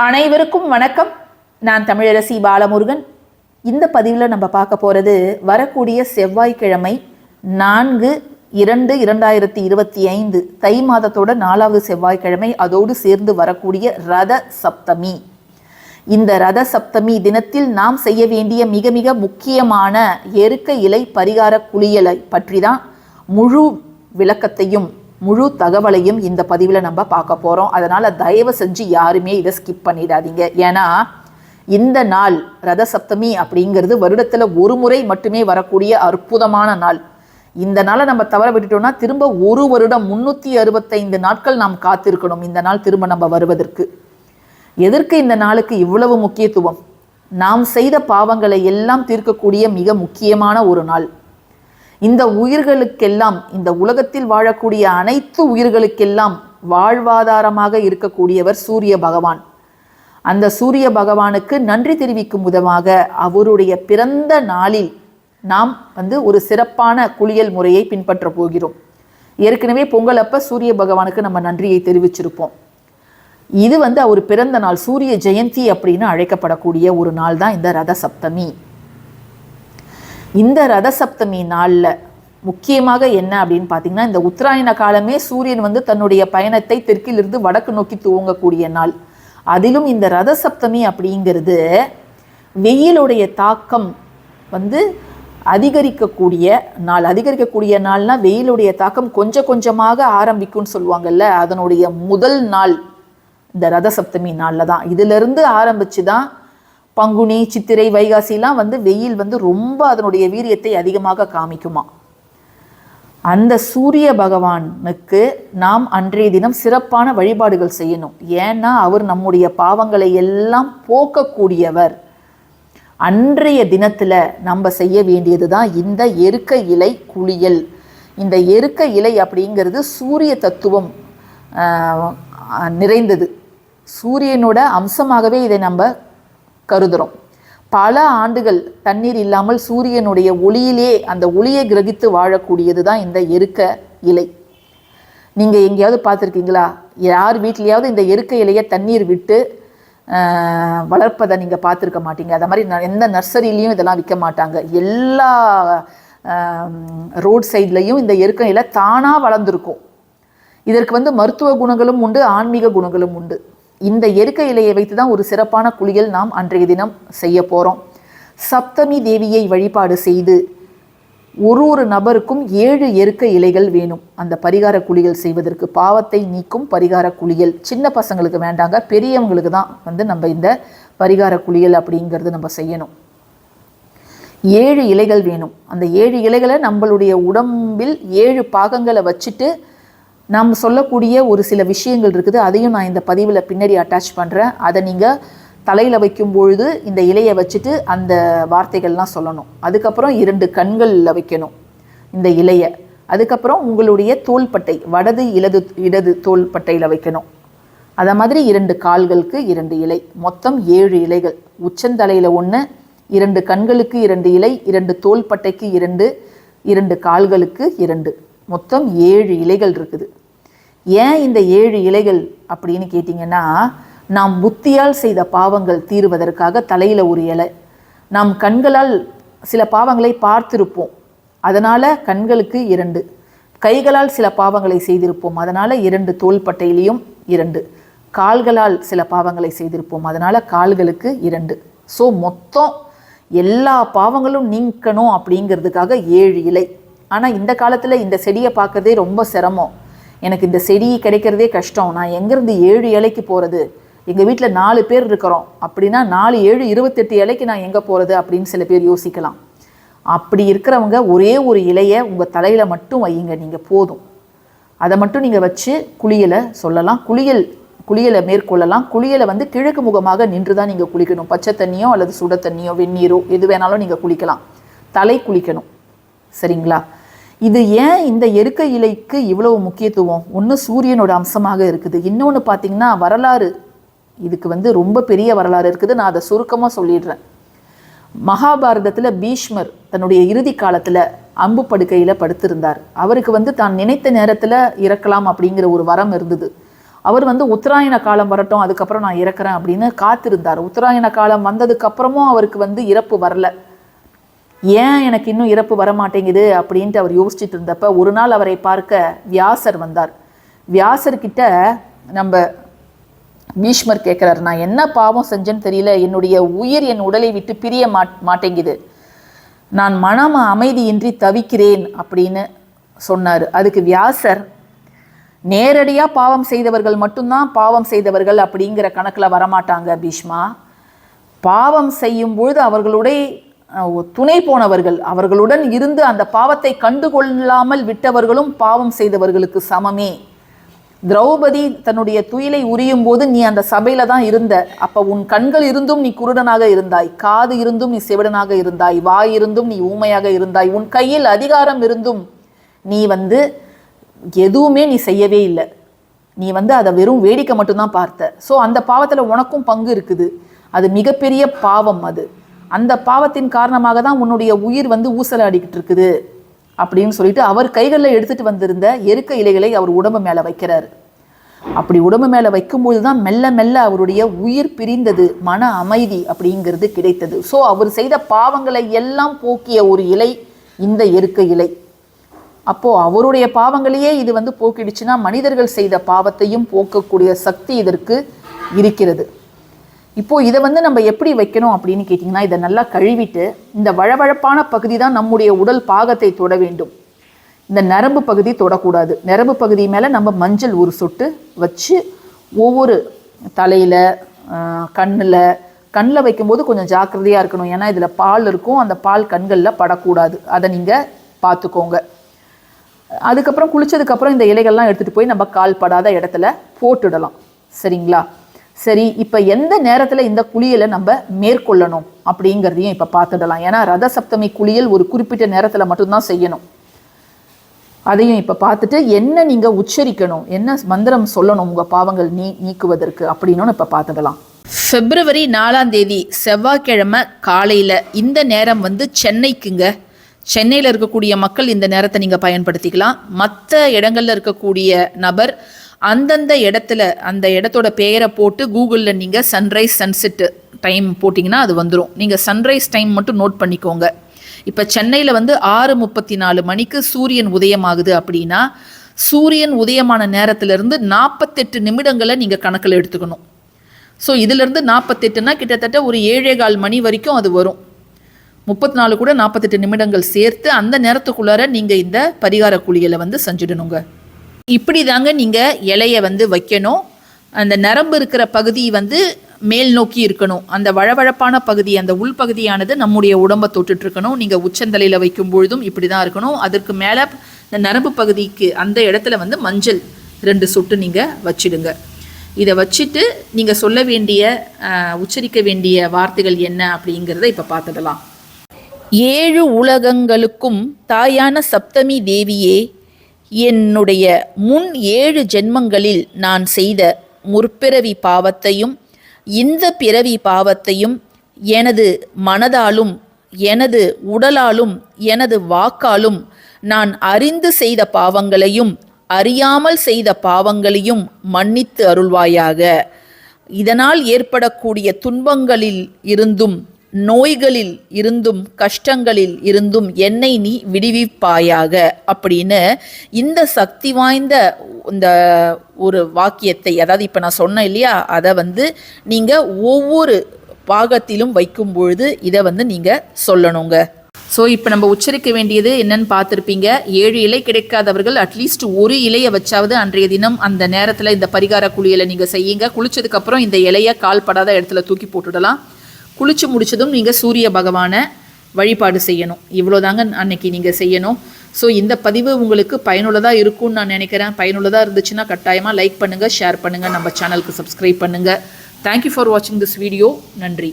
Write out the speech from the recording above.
அனைவருக்கும் வணக்கம். நான் தமிழரசி பாலமுருகன். இந்த பதிவில் நம்ம பார்க்க போகிறது வரக்கூடிய செவ்வாய்க்கிழமை நான்கு இரண்டு இரண்டாயிரத்தி இருபத்தி ஐந்து தை மாதத்தோட நாலாவது செவ்வாய்க்கிழமை அதோடு சேர்ந்து வரக்கூடிய ரத சப்தமி. இந்த ரத சப்தமி தினத்தில் நாம் செய்ய வேண்டிய மிக மிக முக்கியமான எருக்க இலை பரிகார குளியலை பற்றி தான் முழு விளக்கத்தையும் முழு தகவலையும் இந்த பதிவில் நம்ம பார்க்க போகிறோம் அதனால் தயவு செஞ்சு யாருமே இதை ஸ்கிப் பண்ணிடாதீங்க. ஏன்னா இந்த நாள் ரத சப்தமி அப்படிங்கிறது வருடத்தில் ஒரு முறை மட்டுமே வரக்கூடிய அற்புதமான நாள். இந்த நாளை நம்ம தவற விட்டுட்டோம்னா திரும்ப ஒரு வருடம் முன்னூற்றி அறுபத்தைந்து நாட்கள் நாம் காத்திருக்கணும் இந்த நாள் திரும்ப நம்ம வருவதற்கு. எதற்கு இந்த நாளுக்கு இவ்வளவு முக்கியத்துவம்? நாம் செய்த பாவங்களை எல்லாம் தீர்க்கக்கூடிய மிக முக்கியமான ஒரு நாள். இந்த உயிர்களுக்கெல்லாம் இந்த உலகத்தில் வாழக்கூடிய அனைத்து உயிர்களுக்கெல்லாம் வாழ்வாதாரமாக இருக்கக்கூடியவர் சூரிய பகவான். அந்த சூரிய பகவானுக்கு நன்றி தெரிவிக்கும் விதமாக அவருடைய பிறந்த நாளில் நாம் வந்து ஒரு சிறப்பான குளியல் முறையை பின்பற்ற போகிறோம். ஏற்கனவே பொங்கல் அப்போ சூரிய பகவானுக்கு நம்ம நன்றியை தெரிவிச்சிருப்போம். இது வந்து அவர் பிறந்த நாள் சூரிய ஜெயந்தி அப்படின்னு அழைக்கப்படக்கூடிய ஒரு நாள் தான் இந்த ரத சப்தமி இந்த ரத சப்தமி நாளில் முக்கியமாக என்ன அப்படின்னு பார்த்தீங்கன்னா இந்த உத்தராயண காலமே சூரியன் வந்து தன்னுடைய பயணத்தை தெற்கிலிருந்து வடக்கு நோக்கி துவங்கக்கூடிய நாள். அதிலும் இந்த ரத சப்தமி அப்படிங்கிறது வெயிலுடைய தாக்கம் வந்து அதிகரிக்கக்கூடிய நாள். அதிகரிக்கக்கூடிய நாள்னா வெயிலுடைய தாக்கம் கொஞ்சம் கொஞ்சமாக ஆரம்பிக்கும்னு சொல்லுவாங்கல்ல அதனுடைய முதல் நாள் இந்த ரத சப்தமி நாளில் தான். இதிலிருந்து ஆரம்பித்து தான் பங்குனி சித்திரை வைகாசிலாம் வந்து வெயில் வந்து ரொம்ப அதனுடைய வீரியத்தை அதிகமாக காமிக்குமா. அந்த சூரிய பகவானுக்கு நாம் அன்றைய தினம் சிறப்பான வழிபாடுகள் செய்யணும். ஏன்னா அவர் நம்முடைய பாவங்களை எல்லாம் போக்கக்கூடியவர். அன்றைய தினத்தில் நம்ம செய்ய வேண்டியது தான் இந்த எருக்க இலை குளியல். இந்த எருக்க இலை அப்படிங்கிறது சூரிய தத்துவம் நிறைந்தது. சூரியனோட அம்சமாகவே இதை நம்ம கருதுகிறோம் பல ஆண்டுகள் தண்ணீர் இல்லாமல் சூரியனுடைய ஒளியிலே அந்த ஒளியை கிரகித்து வாழக்கூடியது தான் இந்த எருக்க இலை. நீங்கள் எங்கேயாவது பார்த்துருக்கீங்களா? யார் வீட்லேயாவது இந்த எருக்க இலையை தண்ணீர் விட்டு வளர்ப்பதை நீங்கள் பார்த்துருக்க மாட்டீங்க. அதை மாதிரி ந- எந்த நர்சரியிலையும் இதெல்லாம் விற்க மாட்டாங்க. எல்லா ரோட் சைட்லையும் இந்த எருக்க இலை தானாக வளர்ந்துருக்கும். இதற்கு வந்து மருத்துவ குணங்களும் உண்டு ஆன்மீக குணங்களும் உண்டு. இந்த எருக்க இலையை வைத்து தான் ஒரு சிறப்பான குளியல் நாம் அன்றைய தினம் செய்ய போகிறோம் சப்தமி தேவியை வழிபாடு செய்து ஒரு ஒரு நபருக்கும் ஏழு எருக்க இலைகள் வேணும். அந்த பரிகார குளியல் செய்வதற்கு பாவத்தை நீக்கும் பரிகார குளியல். சின்ன பசங்களுக்கு வேண்டாங்க பெரியவங்களுக்கு தான் வந்து நம்ம இந்த பரிகார குளியல் அப்படிங்கிறது நம்ம செய்யணும். ஏழு இலைகள் வேணும். அந்த ஏழு இலைகளை நம்மளுடைய உடம்பில் ஏழு பாகங்களை வச்சுட்டு நாம் சொல்லக்கூடிய ஒரு சில விஷயங்கள் இருக்குது. அதையும் நான் இந்த பதிவில் பின்னாடி அட்டாச் பண்ணுறேன் அதை நீங்கள் தலையில் வைக்கும் பொழுது இந்த இலையை வச்சுட்டு அந்த வார்த்தைகள்லாம் சொல்லணும். அதுக்கப்புறம் இரண்டு கண்களில் வைக்கணும் இந்த இலையை. அதுக்கப்புறம் உங்களுடைய தோள்பட்டை வடது இலது இடது தோள்பட்டையில் வைக்கணும். அதை மாதிரி இரண்டு கால்களுக்கு இரண்டு இலை. மொத்தம் ஏழு இலைகள். உச்சந்தலையில் ஒன்று இரண்டு கண்களுக்கு இரண்டு இலை இரண்டு தோள்பட்டைக்கு இரண்டு இரண்டு கால்களுக்கு இரண்டு. மொத்தம் ஏழு இலைகள் இருக்குது. ஏன் இந்த ஏழு இலைகள் அப்படின்னு கேட்டிங்கன்னா நாம் புத்தியால் செய்த பாவங்கள் தீருவதற்காக தலையில் ஒரு இலை. நாம் கண்களால் சில பாவங்களை பார்த்திருப்போம். அதனால் கண்களுக்கு இரண்டு. கைகளால் சில பாவங்களை செய்திருப்போம். அதனால் இரண்டு தோள்பட்டையிலையும் இரண்டு. கால்களால் சில பாவங்களை செய்திருப்போம். அதனால் கால்களுக்கு இரண்டு. ஸோ மொத்தம் எல்லா பாவங்களும் நீக்கணும் அப்படிங்கிறதுக்காக ஏழு இலை. ஆனால் இந்த காலத்தில் இந்த செடியை பார்க்கறதே ரொம்ப சிரமம். எனக்கு இந்த செடி கிடைக்கிறதே கஷ்டம். நான் எங்கேருந்து ஏழு இலைக்கு போகிறது எங்கள் வீட்டில் நாலு பேர் இருக்கிறோம். அப்படின்னா நாலு ஏழு இருபத்தெட்டு இலைக்கு நான் எங்கே போகிறது அப்படின்னு சில பேர் யோசிக்கலாம். அப்படி இருக்கிறவங்க ஒரே ஒரு இலையை உங்கள் தலையில் மட்டும் வையுங்க. நீங்கள் போதும். அதை மட்டும் நீங்கள் வச்சு குளியலை சொல்லலாம். குளியல் குளியலை மேற்கொள்ளலாம். குளியலை வந்து கிழக்கு முகமாக நின்று தான் நீங்கள் குளிக்கணும். பச்சை தண்ணியோ அல்லது சுட தண்ணியோ வெந்நீரோ எது வேணாலும் நீங்கள் குளிக்கலாம். தலை குளிக்கணும். சரிங்களா? இது ஏன் இந்த எருக்க இலைக்கு இவ்வளவு முக்கியத்துவம்? ஒன்று சூரியனோட அம்சமாக இருக்குது. இன்னொன்று பார்த்தீங்கன்னா வரலாறு. இதுக்கு வந்து ரொம்ப பெரிய வரலாறு இருக்குது. நான் அதை சுருக்கமாக சொல்லிடுறேன். மகாபாரதத்தில் பீஷ்மர் தன்னுடைய இறுதி காலத்தில் அம்பு படுக்கையில் படுத்திருந்தார். அவருக்கு வந்து தான் நினைத்த நேரத்தில் இறக்கலாம் அப்படிங்கிற ஒரு வரம் இருந்தது. அவர் வந்து உத்தராயண காலம் வரட்டும் அதுக்கப்புறம் நான் இறக்குறேன் அப்படின்னு காத்திருந்தார். உத்தராயண காலம் வந்ததுக்கப்புறமும் அவருக்கு வந்து இறப்பு வரல. ஏன் எனக்கு இன்னும் இறப்பு வர மாட்டேங்குது அப்படின்ட்டு அவர் யோசிச்சுட்டு இருந்தப்ப ஒரு நாள் அவரை பார்க்க வியாசர் வந்தார். வியாசர்கிட்ட நம்ம பீஷ்மர் கேட்குறாரு நான் என்ன பாவம் செஞ்சேன்னு தெரியல. என்னுடைய உயிர் என் உடலை விட்டு பிரிய மாட் மாட்டேங்குது. நான் மனம் அமைதியின்றி தவிக்கிறேன் அப்படின்னு சொன்னார். அதுக்கு வியாசர் நேரடியாக பாவம் செய்தவர்கள் மட்டும்தான் பாவம் செய்தவர்கள் அப்படிங்கிற கணக்கில் வரமாட்டாங்க பீஷ்மா. பாவம் செய்யும் பொழுது அவர்களுடைய துணை போனவர்கள் அவர்களுடன் இருந்து அந்த பாவத்தை கண்டுகொள்ளாமல் விட்டவர்களும் பாவம் செய்தவர்களுக்கு சமமே. திரௌபதி தன்னுடைய துயிலை உரியும் போது நீ அந்த சபையில தான் இருந்த. அப்ப உன் கண்கள் இருந்தும் நீ குருடனாக இருந்தாய். காது இருந்தும் நீ செவிடனாக இருந்தாய். வாய் இருந்தும் நீ ஊமையாக இருந்தாய். உன் கையில் அதிகாரம் இருந்தும் நீ வந்து எதுவுமே நீ செய்யவே இல்லை. நீ வந்து அதை வெறும் வேடிக்கை மட்டும்தான் பார்த்த. ஸோ அந்த பாவத்தில் உனக்கும் பங்கு இருக்குது. அது மிகப்பெரிய பாவம் அது. அந்த பாவத்தின் காரணமாக தான் உன்னுடைய உயிர் வந்து ஊசலாடிக்கிட்டு இருக்குது அப்படின்னு சொல்லிட்டு அவர் கைகளில் எடுத்துட்டு வந்திருந்த எருக்க இலைகளை அவர் உடம்பு மேலே வைக்கிறாரு. அப்படி உடம்பு மேலே வைக்கும்போது தான் மெல்ல மெல்ல அவருடைய உயிர் பிரிந்தது மன அமைதி அப்படிங்கிறது கிடைத்தது. ஸோ அவர் செய்த பாவங்களை எல்லாம் போக்கிய ஒரு இலை இந்த எருக்க இலை. அப்போ அவருடைய பாவங்களையே இது வந்து போக்கிடுச்சுன்னா மனிதர்கள் செய்த பாவத்தையும் போக்கக்கூடிய சக்தி இதற்கு இருக்கிறது. இப்போது இதை வந்து நம்ம எப்படி வைக்கணும் அப்படின்னு கேட்டிங்கன்னா இதை நல்லா கழுவிட்டு இந்த வழவழப்பான பகுதி தான் நம்முடைய உடல் பாகத்தை தொட வேண்டும். இந்த நரம்பு பகுதி தொடக்கூடாது. நரம்பு பகுதி மேலே நம்ம மஞ்சள் ஒரு சொட்டு வச்சு ஒவ்வொரு தலையில் கண்ணில் கண்ணில் வைக்கும்போது கொஞ்சம் ஜாக்கிரதையாக இருக்கணும். ஏன்னா இதில் பால் இருக்கும். அந்த பால் கண்களில் படக்கூடாது. அதை நீங்கள் பார்த்துக்கோங்க அதுக்கப்புறம் குளித்ததுக்கப்புறம் இந்த இலைகள்லாம் எடுத்துகிட்டு போய் நம்ம கால் படாத இடத்துல போட்டுடலாம். சரிங்களா? சரி இப்போ எந்த நேரத்தில் இந்த குளியலை நம்ம மேற்கொள்ளணும் அப்படிங்கிறதையும் இப்போ பார்த்துடலாம். ஏன்னா ரத சப்தமி குளியல் ஒரு குறிப்பிட்ட நேரத்தில் மட்டும்தான் செய்யணும். அதையும் இப்போ பார்த்துட்டு என்ன நீங்கள் உச்சரிக்கணும்? என்ன மந்திரம் சொல்லணும் உங்கள் பாவங்கள் நீ நீக்குவதற்கு அப்படின்னு இப்போ பார்த்துடலாம். பிப்ரவரி நாலாம் தேதி செவ்வாய்க்கிழமை காலையில் இந்த நேரம் வந்து சென்னைக்குங்க. சென்னையில் இருக்கக்கூடிய மக்கள் இந்த நேரத்தை நீங்கள் பயன்படுத்திக்கலாம். மற்ற இடங்களில் இருக்கக்கூடிய நபர் அந்தந்த இடத்துல அந்த இடத்தோட பெயரை போட்டு கூகுளில் நீங்கள் சன்ரைஸ் சன்செட்டு டைம் போட்டிங்கன்னா அது வந்துடும் நீங்கள் சன்ரைஸ் டைம் மட்டும் நோட் பண்ணிக்கோங்க. இப்போ சென்னையில் வந்து ஆறு முப்பத்தி நாலு மணிக்கு சூரியன் உதயமாகுது அப்படின்னா சூரியன் உதயமான நேரத்திலிருந்து நாற்பத்தெட்டு நிமிடங்களை நீங்கள் கணக்கில் எடுத்துக்கணும். ஸோ இதிலிருந்து நாற்பத்தெட்டுனா கிட்டத்தட்ட ஒரு ஏழே கால் மணி வரைக்கும் அது வரும். முப்பத்தி நாலு கூட நாற்பத்தெட்டு நிமிடங்கள் சேர்த்து அந்த நேரத்துக்குள்ளார நீங்கள் இந்த பரிகார குளியலை வந்து செஞ்சிடணுங்க. இப்படி தாங்க நீங்கள் இலையை வந்து வைக்கணும். அந்த நரம்பு இருக்கிற பகுதி வந்து மேல் நோக்கி இருக்கணும். அந்த வழவழப்பான பகுதி அந்த உள்பகுதியானது நம்முடைய உடம்பை தொட்டுட்டு இருக்கணும். நீங்கள் உச்சந்தலையில் வைக்கும் பொழுதும் இப்படி தான் இருக்கணும். அதற்கு மேலே இந்த நரம்பு பகுதிக்கு அந்த இடத்துல வந்து மஞ்சள் ரெண்டு சொட்டு நீங்கள் வச்சிடுங்க. இதை வச்சுட்டு நீங்கள் சொல்ல வேண்டிய உச்சரிக்க வேண்டிய வார்த்தைகள் என்ன அப்படிங்கிறத இப்போ பார்த்துடலாம் ஏழு உலகங்களுக்கும் தாயான சப்தமி தேவியே என்னுடைய முன் ஏழு ஜென்மங்களில் நான் செய்த முற்பிறவி பாவத்தையும் இந்த பிறவி பாவத்தையும் எனது மனதாலும் எனது உடலாலும் எனது வாக்காலும் நான் அறிந்து செய்த பாவங்களையும் அறியாமல் செய்த பாவங்களையும் மன்னித்து அருள்வாயாக. இதனால் ஏற்படக்கூடிய துன்பங்களில் இருந்தும் நோய்களில் இருந்தும் கஷ்டங்களில் இருந்தும் என்னை நீ விடுவிப்பாயாக அப்படின்னு இந்த சக்தி வாய்ந்த இந்த ஒரு வாக்கியத்தை அதாவது இப்போ நான் சொன்னேன் இல்லையா அதை வந்து நீங்கள் ஒவ்வொரு பாகத்திலும் வைக்கும் பொழுது இதை வந்து நீங்கள் சொல்லணுங்க. ஸோ இப்போ நம்ம உச்சரிக்க வேண்டியது என்னன்னு பார்த்துருப்பீங்க. ஏழு இலை கிடைக்காதவர்கள் அட்லீஸ்ட் ஒரு இலையை வச்சாவது அன்றைய தினம் அந்த நேரத்தில் இந்த பரிகார குளியலை நீங்கள் செய்யுங்க. குளிச்சதுக்கப்புறம் இந்த இலையை கால் படாத இடத்துல தூக்கி போட்டுடலாம். குளிச்சு முடிச்சதும் நீங்கள் சூரிய பகவானை வழிபாடு செய்யணும். இவ்வளோதாங்க அன்னைக்கு நீங்கள் செய்யணும். ஸோ இந்த பதிவு உங்களுக்கு பயனுள்ளதாக இருக்கும்னு நான் நினைக்கிறேன். பயனுள்ளதாக இருந்துச்சுன்னா கட்டாயமாக லைக் பண்ணுங்கள் ஷேர் பண்ணுங்கள் நம்ம சேனலுக்கு சப்ஸ்கிரைப் பண்ணுங்கள் தேங்க்யூ ஃபார் வாட்சிங் திஸ் வீடியோ நன்றி.